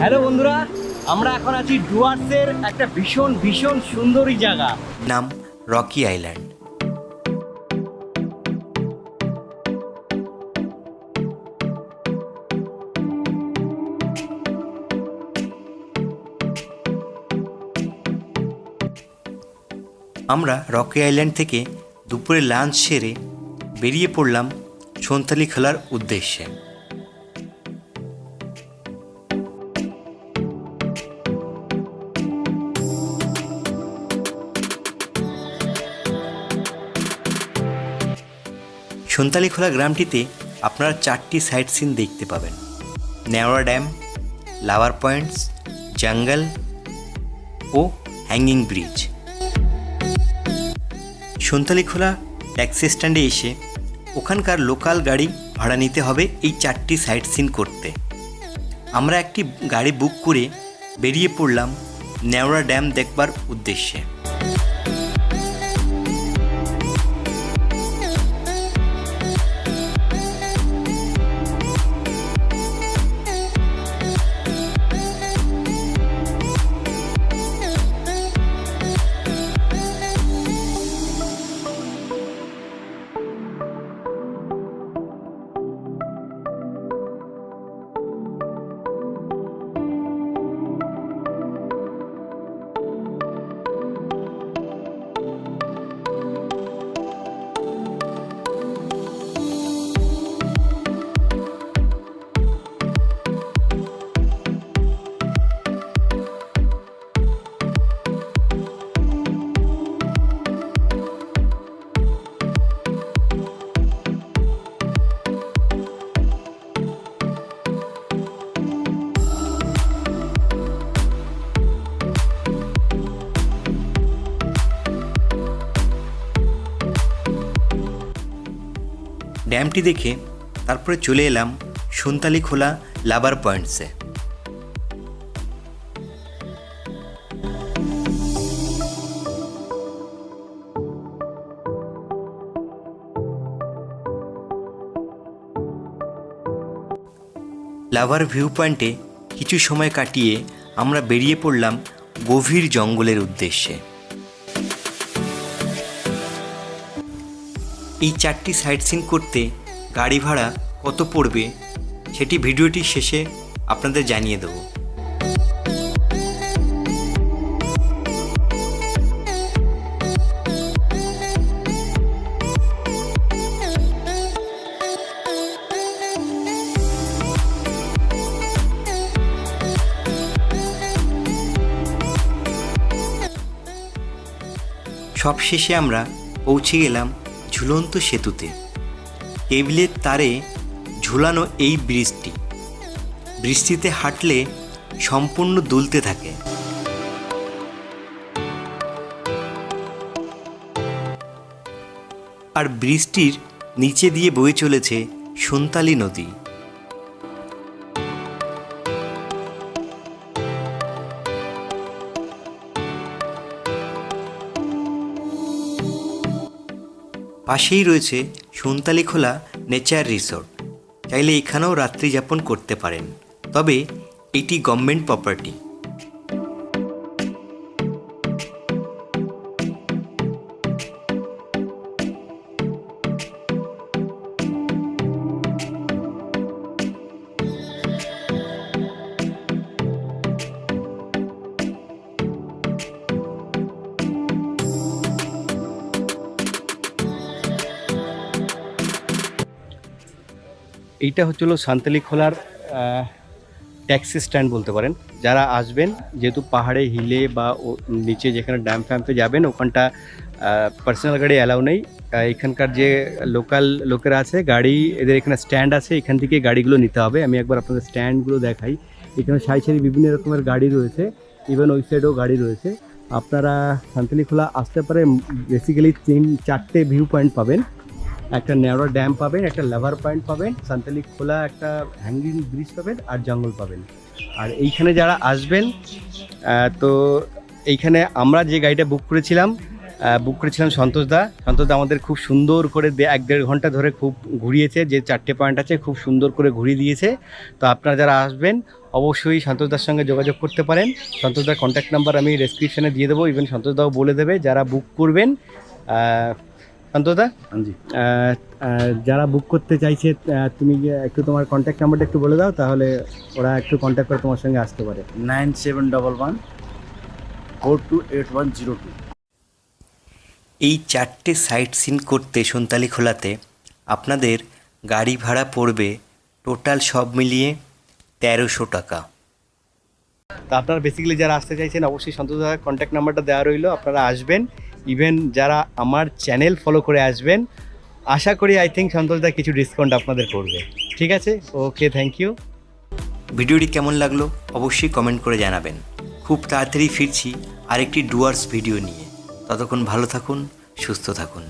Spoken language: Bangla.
হ্যালো বন্ধুরা, আমরা এখন আছি ডুয়ার্সের একটা ভীষণ ভীষণ সুন্দরী জায়গা। নাম রকি আইল্যান্ড। আমরা রকি আইল্যান্ড থেকে দুপুরে লাঞ্চ সেরে বেরিয়ে পড়লাম সন্তালি খেলার উদ্দেশ্যে। সন্তালিখোলা গ্রামটিতে আপনারা চারটি সাইট সিন দেখতে পাবেন। নেওয়া ড্যাম, লাভার পয়েন্টস, জঙ্গল ও হ্যাঙ্গিং ব্রিজ। সন্তালিখোলা ট্যাক্সি স্ট্যান্ডে এসে ওখানকার লোকাল গাড়ি ভাড়া নিতে হবে এই চারটি সাইট সিন করতে। আমরা একটি গাড়ি বুক করে বেরিয়ে পড়লাম নেওড়া ড্যাম দেখবার উদ্দেশ্যে। ড্যামটি দেখে তারপরে চলে এলাম সুনতালি খোলা লাভার পয়েন্টসে লাভার ভিউ পয়েন্টে কিছু সময় কাটিয়ে আমরা বেরিয়ে পড়লাম গভীর জঙ্গলের উদ্দেশ্যে। এই চারটি সাইট সিন করতে গাড়ি ভাড়া কত পড়বে সেটি ভিডিওটির শেষে আপনাদের জানিয়ে দেবো। সবশেষে আমরা পৌঁছে গেলাম ঝুলন্ত সেতুতে। কেবিলের তারে ঝুলানো এই ব্রিজটি। বৃষ্টিতে হাঁটলে সম্পূর্ণ দুলতে থাকে। আর বৃষ্টির নিচে দিয়ে বয়ে চলেছে সুন্তালি নদী। পাশেই রয়েছে সুনতালিখোলা নেচার রিসোর্ট। চাইলে এখানেও রাত্রি যাপন করতে পারেন। তবে এটি গভর্নমেন্ট প্রপার্টি। এইটা হচ্ছিল সান্তালি খোলার ট্যাক্সি স্ট্যান্ড বলতে পারেন। যারা আসবেন, যেহেতু পাহাড়ে, হিলে বা নিচে যেখানে ড্যাম ফ্যাম্পে যাবেন, ওখানটা পার্সোনাল গাড়ি অ্যালাউ নেই। এখানকার যে লোকাল লোকেরা আছে, গাড়ি, এদের এখানে স্ট্যান্ড আছে, এখান থেকে গাড়িগুলো নিতে হবে। আমি একবার আপনাদের স্ট্যান্ডগুলো দেখাই। এখানে সারি সারি বিভিন্ন রকমের গাড়ি রয়েছে। ইভেন ওই সাইডেও গাড়ি রয়েছে। আপনারা শান্তিনিখোলা আসতে পারে বেসিক্যালি তিন, চারটে ভিউ পয়েন্ট পাবেন। একটা ন্যারো ড্যাম পাবেন, একটা লাভার পয়েন্ট পাবেন সান্তালি খোলা একটা হ্যাঙ্গিং ব্রিজ পাবেন আর জঙ্গল পাবেন। আর এইখানে যারা আসবেন তো এইখানে আমরা যে গাড়িটা বুক করেছিলাম বুক করেছিলাম সন্তোষ দা। সন্তোষ দা আমাদের খুব সুন্দর করে এক দেড় ঘণ্টা ধরে খুব ঘুরিয়েছে, যে চারটে পয়েন্ট আছে, খুব সুন্দর করে ঘুরিয়ে দিয়েছে। তো আপনারা যারা আসবেন, অবশ্যই সন্তোষদার সঙ্গে যোগাযোগ করতে পারেন। সন্তোষদার কন্ট্যাক্ট নাম্বার আমি ডেসক্রিপশনে দিয়ে দেবো। ইভেন সন্তোষদাও বলে দেবে, যারা বুক করবেন সন্তোষদা জি যারা বুক করতে চাইছে তুমি একটু তোমার কন্ট্যাক্ট নাম্বারটা একটু বলে দাও তাহলে ওরা একটু কন্ট্যাক্ট করে তোমার সঙ্গে আসতে পারে। Nine seven double one four two eight one zero two. এই চারটে সাইট সিন করতে সন্তালি খোলাতে আপনাদের গাড়ি ভাড়া পড়বে টোটাল সব মিলিয়ে তেরোশো টাকা। তো আপনারা বেসিক্যালি যারা আসতে চাইছেন অবশ্যই সন্তোষ দাদার কন্ট্যাক্ট নাম্বারটা দেওয়া রইল আপনারা আসবেন। ইভেন যারা আমার চ্যানেল ফলো করে আসবেন, আশা করি আই থিঙ্ক সন্তোষ দা কিছু ডিসকাউন্ট আপনাদের করবে। ঠিক আছে? ওকে থ্যাংক ইউ ভিডিওটি কেমন লাগল অবশ্যই কমেন্ট করে জানাবেন। খুব তাড়াতাড়ি ফিরছি আরেকটি ডুয়ার্স ভিডিও নিয়ে। ততক্ষণ ভালো থাকুন, সুস্থ থাকুন।